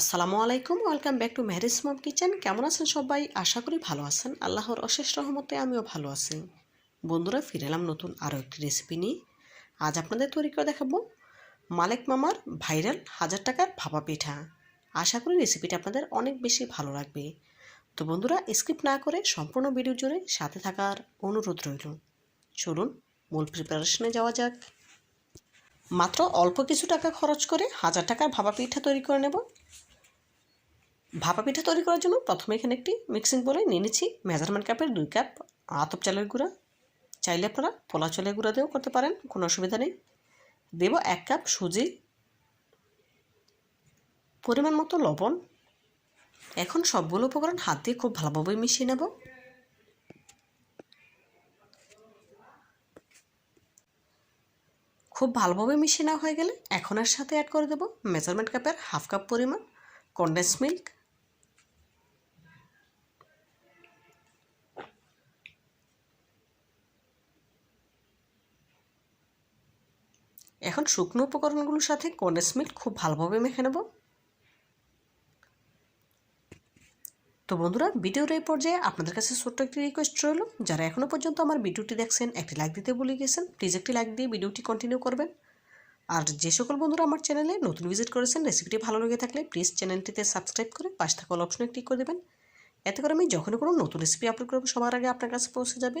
আসসালামু আলাইকুম, welcome back to marriage mom kitchen. কেমন আছেন সবাই? আশা করি ভালো আছেন। আল্লাহর অশেষ রহমতে আমিও ভালো আছি। বন্ধুরা, ফিরে এলাম নতুন আরও একটি রেসিপি নিয়ে। আজ আপনাদের তৈরি করে দেখাবো মালেক মামার ভাইরাল হাজার টাকার ভাপা পিঠা। আশা করি রেসিপিটা আপনাদের অনেক বেশি ভালো লাগবে। তো বন্ধুরা স্কিপ না করে সম্পূর্ণ ভিডিও জুড়ে সাথে থাকার অনুরোধ রইল। চলুন মূল প্রিপারেশনে যাওয়া যাক। মাত্র অল্প কিছু টাকা খরচ করে হাজার টাকার ভাপা পিঠা তৈরি করে নেব। ভাপা পিঠা তৈরি করার জন্য প্রথমে এখানে একটি মিক্সিং বলে নিয়ে নিচ্ছি মেজারমেন্ট কাপের দুই কাপ আতপ চালের গুঁড়া। চাইলে আপনারা পোলা চালের গুঁড়া দিয়েও করতে পারেন, কোনো অসুবিধা নেই। দেব এক কাপ সুজি, পরিমাণ মতো লবণ। এখন সবগুলো উপকরণ হাত দিয়ে খুব ভালোভাবে মিশিয়ে নেব। খুব ভালোভাবে মিশিয়ে নেওয়া হয়ে গেলে এখন এর সাথে অ্যাড করে দেব মেজারমেন্ট কাপের হাফ কাপ পরিমাণ কনডেন্স মিল্ক এখন শুকনো উপকরণগুলোর সাথে কন্ডেন্স মিল্ক খুব ভালোভাবে মেখে নেব। তো বন্ধুরা ভিডিওর এই পর্যায়ে আপনাদের কাছে ছোট্ট একটি রিকোয়েস্ট রইল। যারা এখনও পর্যন্ত আমার ভিডিওটি দেখছেন, একটি লাইক দিতে ভুলে গেছেন প্লিজ একটি লাইক দিয়ে ভিডিওটি কন্টিনিউ করবেন। আর যে সকল বন্ধুরা আমার চ্যানেলে নতুন ভিজিট করেছেন রেসিপিটি ভালো লেগে থাকলে প্লিজ চ্যানেলটিতে সাবস্ক্রাইব করে পাশে থাকা অপশনে ক্লিক করে দেবেন। এতে করে আমি যখনই কোনো নতুন রেসিপি আপলোড করব, সবার আগে আপনার কাছে পৌঁছে যাবে।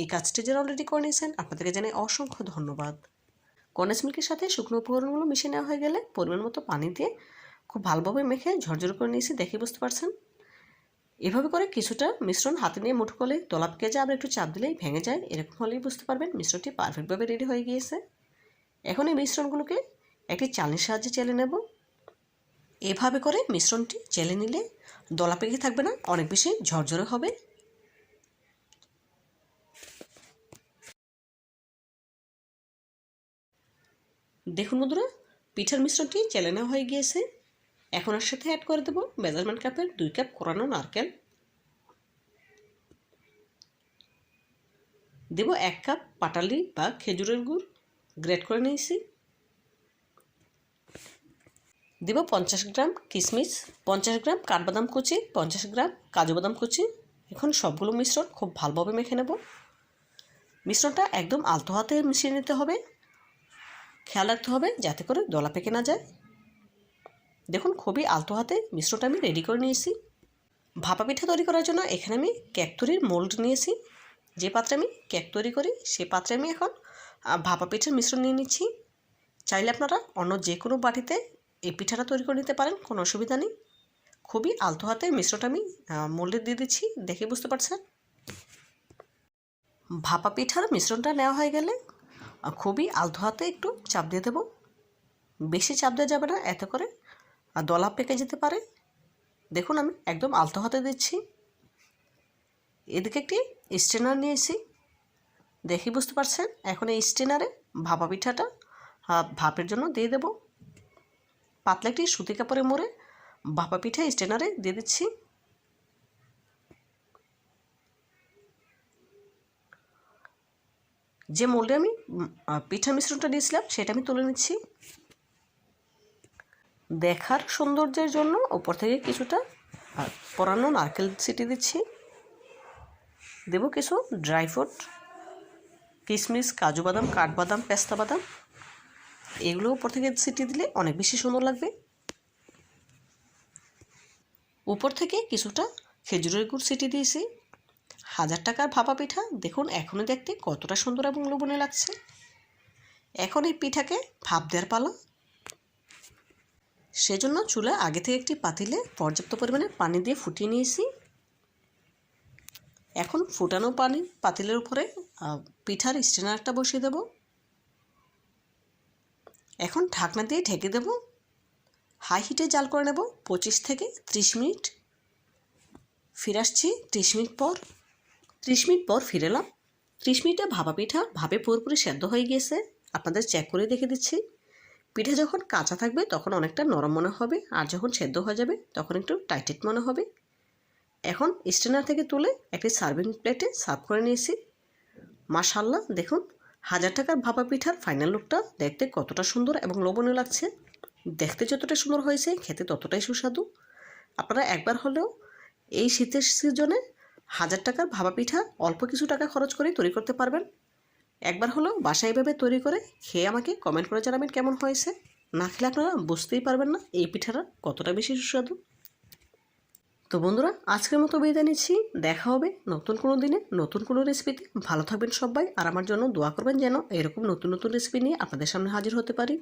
এই কাজটি যারা অলরেডি করে নিয়েছেন, আপনাদেরকে জানাই অসংখ্য ধন্যবাদ। কন্ডেন্স মিল্কের সাথে শুকনো উপকরণগুলো মিশিয়ে নেওয়া হয়ে গেলে পরিমাণ মতো পানি দিয়ে খুব ভালোভাবে মেখে ঝরঝর করে নিয়েছি, দেখে বুঝতে পারছেন? এভাবে করে কিছুটা মিশ্রণ হাতে নিয়ে মুঠো করলে দলা পেকে যায়, আবার একটু চাপ দিলেই ভেঙে যায়। এরকম হলেই বুঝতে পারবেন মিশ্রণটি পারফেক্টভাবে রেডি হয়ে গিয়েছে। এখন এই মিশ্রণগুলোকে একটি চালনির সাহায্যে চেলে নেব। এভাবে করে মিশ্রণটি চেলে নিলে দলা পেকে থাকবে না, অনেক বেশি ঝরঝরে হবে। দেখুন বন্ধুরা, পিঠার মিশ্রণটি চেলে নেওয়া হয়ে গিয়েছে। এখন এর সাথে অ্যাড করে দেবো মেজারমেন্ট কাপের দুই কাপ কোরানো নারকেল। দেব এক কাপ পাটালি বা খেজুরের গুড় গ্রেট করে নিয়েছি। দেব পঞ্চাশ গ্রাম কিশমিশ পঞ্চাশ গ্রাম কাঠবাদাম কুচি, পঞ্চাশ গ্রাম কাজু বাদাম কুচি। এখন সবগুলো মিশ্রণ খুব ভালোভাবে মেখে নেব। মিশ্রণটা একদম আলতো হাতে মিশিয়ে নিতে হবে। খেয়াল রাখতে হবে যাতে করে দলা পেকে না যায়। দেখুন খুবই আলতো হাতে মিশ্রটা আমি রেডি করে নিয়েছি। ভাপা পিঠা তৈরি করার জন্য এখানে আমি কেক তৈরির মোল্ড নিয়েছি। যে পাত্রে আমি কেক তৈরি করি সেই পাত্রে আমি এখন ভাপা পিঠার মিশ্রণ নিয়ে নিচ্ছি। চাইলে আপনারা অন্য যে কোনো বাটিতে এই পিঠাটা তৈরি করে নিতে পারেন, কোনো অসুবিধা নেই। খুবই আলতো হাতে মিশ্রটা আমি মোল্ডে দিয়ে দিচ্ছি, দেখে বুঝতে পারছেন? ভাপা পিঠার মিশ্রণটা নেওয়া হয়ে গেলে খুবই আলতো হাতে একটু চাপ দিয়ে দেবো। বেশি চাপ দেওয়া যাবে না, এতে করে আর দলা পেকে যেতে পারে। দেখুন, আমি একদম আলতো হাতে দিচ্ছি। এদিকে একটি স্টেনার নিয়েছি। দেখি, বুঝতে পারছেন? এখন এই স্টেনারে ভাপা পিঠাটা ভাপের জন্য দিয়ে দেব। পাতলা একটি সুতি কাপড়ে মুড়ে ভাপা পিঠা স্টেনারে দিয়ে দিচ্ছি। যে মোল্ডে আমি পিঠা মিশ্রণটা দিয়েছিলাম, সেটা আমি তুলে নিচ্ছি। দেখার সৌন্দর্যের জন্য ওপর থেকে কিছুটা পরানো নারকেল সিটি দিচ্ছি। দেব কিছু ড্রাই ফ্রুট কিশমিশ কাজু বাদাম, কাঠবাদাম, পেস্তা বাদাম। এগুলো উপর থেকে সিটি দিলে অনেক বেশি সুন্দর লাগবে। উপর থেকে কিছুটা খেজুরের গুড় সিটি দিয়েছি। হাজার টাকার ভাপা পিঠা। দেখুন এখনই দেখতে কতটা সুন্দর এবং লোভনে লাগছে। এখন এই পিঠাকে ভাপ দেওয়ার পালা। সেজন্য চুলা আগে থেকে একটি পাতিলে পর্যাপ্ত পরিমাণে পানি দিয়ে ফুটিয়ে নিয়েছি। এখন ফুটানো পানি পাতিলের উপরে পিঠার স্টেনারটা বসিয়ে দেব। এখন ঢাকনা দিয়ে ঢেকে দেব। হাই হিটে জাল করে নেব, পঁচিশ থেকে ত্রিশ মিনিট। ফিরে আসছি ত্রিশ মিনিট পর। ত্রিশ মিনিট পর ফিরে এলাম। ত্রিশ মিনিটে ভাপা পিঠা ভাবে পুরোপুরি সেদ্ধ হয়ে গিয়েছে। আপনাদের চেক করে দেখে দিচ্ছি। পিঠা যখন কাঁচা থাকবে, তখন অনেকটা নরম মনে হবে। আর যখন সেদ্ধ হয়ে যাবে, তখন একটু টাইটেট মনে হবে। এখন স্টেনার থেকে তুলে একটি সার্ভিং প্লেটে সার্ভ করে নিয়েছি। মাশাল্লাহ দেখুন, হাজার টাকার ভাপা পিঠার ফাইনাল লুকটা দেখতে কতটা সুন্দর এবং লোভনীয় লাগছে। দেখতে যতটা সুন্দর হয়েছে, খেতে ততটাই সুস্বাদু। আপনারা একবার হলেও এই শীতের সিজনে হাজার টাকার ভাবা পিঠা অল্প কিছু টাকা খরচ করে তৈরি করতে পারবেন। একবার হলো বাসায় এভাবে তৈরি করে খেয়ে আমাকে কমেন্ট করে জানাবেন কেমন হয়েছে। না খেলে আপনারা বুঝতেই পারবেন না এই পিঠাটা কতটা বেশি সুস্বাদু। তো বন্ধুরা, আজকের মতো বিদায় নিচ্ছি। দেখা হবে নতুন কোনো দিনে, নতুন কোনো রেসিপিতে। ভালো থাকবেন সবাই, আর আমার জন্য দোয়া করবেন যেন এরকম নতুন নতুন রেসিপি নিয়ে আপনাদের সামনে হাজির হতে পারি।